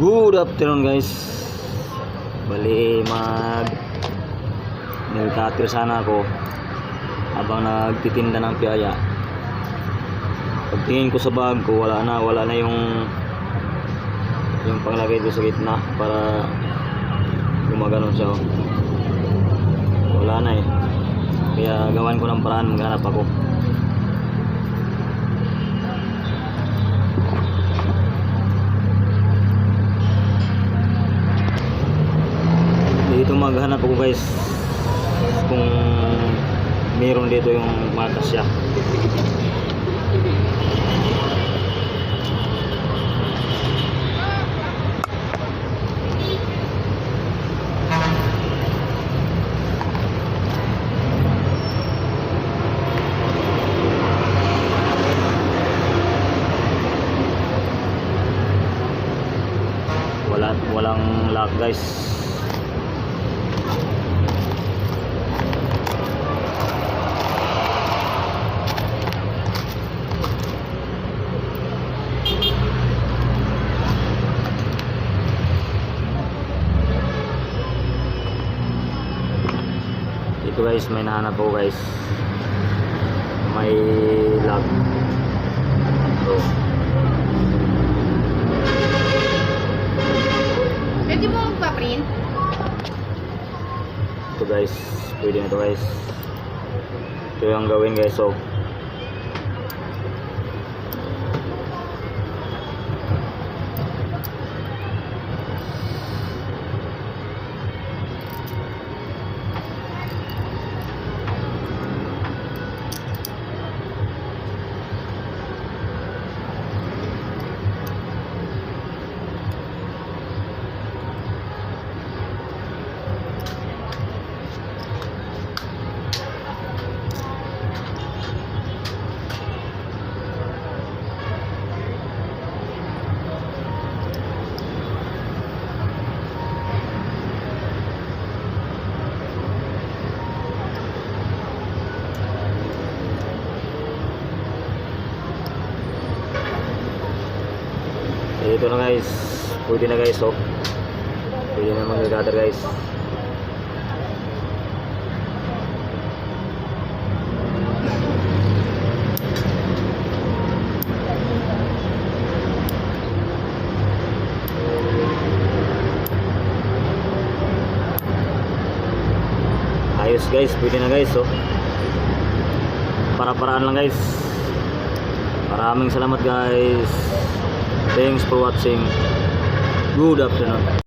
Good afternoon guys. Bali mag nagkatir sana ako habang nagtitinda ng piyaya. Pagtingin ko sa bag ko, wala na, wala na yung yung panglagay ko sa gitna para gumaganon siya. oh. Wala na eh. Kaya gawan ko ng paraan, maghanap ako. Dito maghanap ako guys. Kung meron dito yung mga kasya wala walang lock guys Ito guys, may nahanap po guys. May lock. So, Pwede mo magpa-print? ito guys, pwede na ito guys. Ito yung gawin guys. So, ito na guys. Pwede na guys. So, pwede na mag-gather guys. Ayos guys, pwede na guys. So, para-paraan lang guys. Maraming salamat guys. Thanks for watching. Good afternoon.